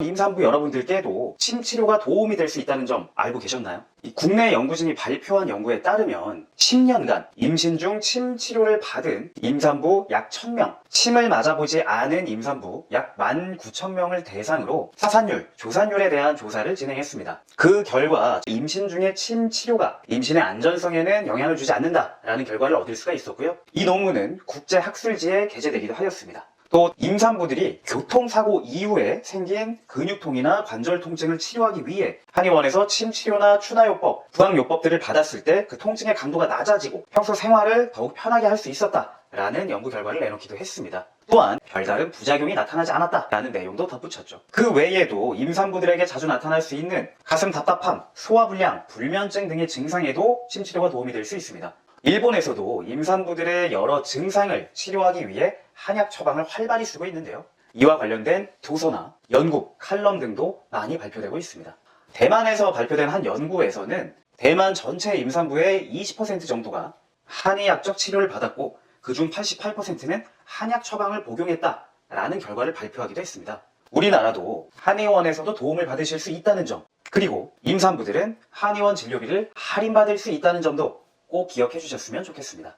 임산부 여러분들께도 침 치료가 도움이 될 수 있다는 점 알고 계셨나요? 이 국내 연구진이 발표한 연구에 따르면 10년간 임신 중 침 치료를 받은 임산부 약 1000명, 침을 맞아보지 않은 임산부 약 19,000명을 대상으로 사산율, 조산율에 대한 조사를 진행했습니다. 그 결과 임신 중에 침 치료가 임신의 안전성에는 영향을 주지 않는다라는 결과를 얻을 수가 있었고요. 이 논문은 국제학술지에 게재되기도 하였습니다. 또 임산부들이 교통사고 이후에 생긴 근육통이나 관절 통증을 치료하기 위해 한의원에서 침치료나 추나요법, 부항요법들을 받았을 때 그 통증의 강도가 낮아지고 평소 생활을 더욱 편하게 할 수 있었다라는 연구 결과를 내놓기도 했습니다. 또한 별다른 부작용이 나타나지 않았다라는 내용도 덧붙였죠. 그 외에도 임산부들에게 자주 나타날 수 있는 가슴 답답함, 소화불량, 불면증 등의 증상에도 침치료가 도움이 될 수 있습니다. 일본에서도 임산부들의 여러 증상을 치료하기 위해 한약 처방을 활발히 쓰고 있는데요. 이와 관련된 도서나 연구, 칼럼 등도 많이 발표되고 있습니다. 대만에서 발표된 한 연구에서는 대만 전체 임산부의 20% 정도가 한의학적 치료를 받았고 그중 88%는 한약 처방을 복용했다라는 결과를 발표하기도 했습니다. 우리나라도 한의원에서도 도움을 받으실 수 있다는 점, 그리고 임산부들은 한의원 진료비를 할인받을 수 있다는 점도 꼭 기억해 주셨으면 좋겠습니다.